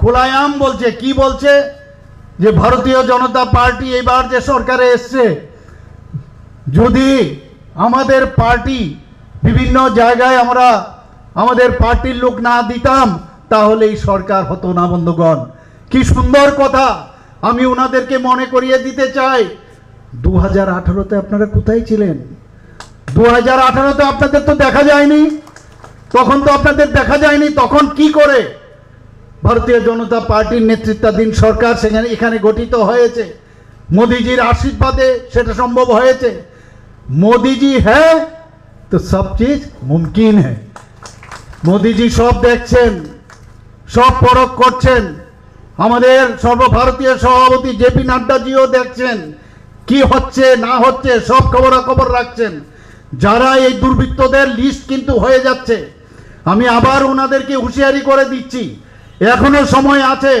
খোলায়াম বলছে, কি বলছে? যে ভারতীয় জনতা পার্টি এবার যে সরকারে এসছে, যদি আমাদের পার্টি বিভিন্ন জায়গায় আমরা আমাদের পার্টির লোক না দিতাম তাহলে এই সরকার হতো না, বন্ধুগণ। কি সুন্দর কথা! আমি ওনাদেরকে মনে করিয়ে দিতে চাই। দু হাজার আঠারোতে আপনারা কোথায় ছিলেন? দু হাজার আঠারোতে আপনাদের তো দেখা যায়নি। তখন তো আপনাদের দেখা যায়নি, তখন কি করে? ভারতীয় জনতা পার্টির নেতৃত্বাধীন সরকার সেখানে এখানে গঠিত হয়েছে। মোদিজির আশীর্বাদে সেটা সম্ভব হয়েছে। মোদিজি হ্যাঁ তো সব চিজ মুমকিন হ্যাঁ। মোদিজি সব দেখছেন, সব পরখ করছেন। আমাদের সর্বভারতীয় সভাপতি জেপি নাড্ডাজিও দেখছেন, কি হচ্ছে, না হচ্ছে, সব খবরাখবর রাখছেন। যারা এই দুর্বৃত্তদের লিস্ট কিন্তু হয়ে যাচ্ছে। আমি আবার ওনাদেরকে হুঁশিয়ারি করে দিচ্ছি এখনও সময় আছে।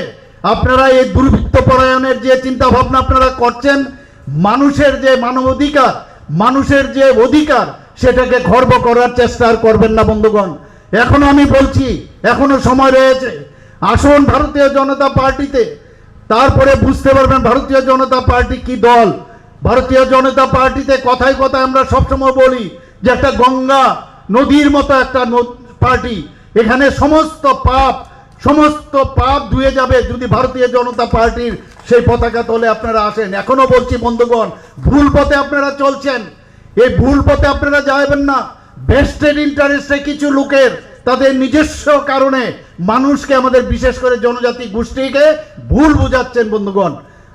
আপনারা এই দুর্বৃত্ত পরায়ণের যে চিন্তা ভাবনা আপনারা করছেন, মানুষের যে মানব অধিকার মানুষের যে অধিকার, সেটাকে খর্ব করার চেষ্টা আর করবেন না, বন্ধুগণ। এখনও আমি বলছি, এখনও সময় রয়েছে। আসুন ভারতীয় জনতা পার্টিতে। তারপরে বুঝতে পারবেন ভারতীয় জনতা পার্টি কি দল। ভারতীয় জনতা পার্টিতে কথায় কথায় আমরা সবসময় বলি যে একটা গঙ্গা নদীর মতো একটা পার্টি। এখানে সমস্ত পাপ সমস্ত পাপ ধুয়ে যাবে যদি ভারতীয় জনতা পার্টির সেই পতাকা তলে আপনারা আসেন। এখনও বলছি, বন্ধুগণ, ভুল পথে আপনারা চলছেন। এই ভুল পথে আপনারা যাবেন না। বেস্টেড ইন্টারেস্টে কিছু লোকের তাদের নিজস্ব কারণে মানুষকে আমাদের বিশেষ করে জনজাতি গোষ্ঠীকে ভুল বুঝাচ্ছেন, বন্ধুগণ।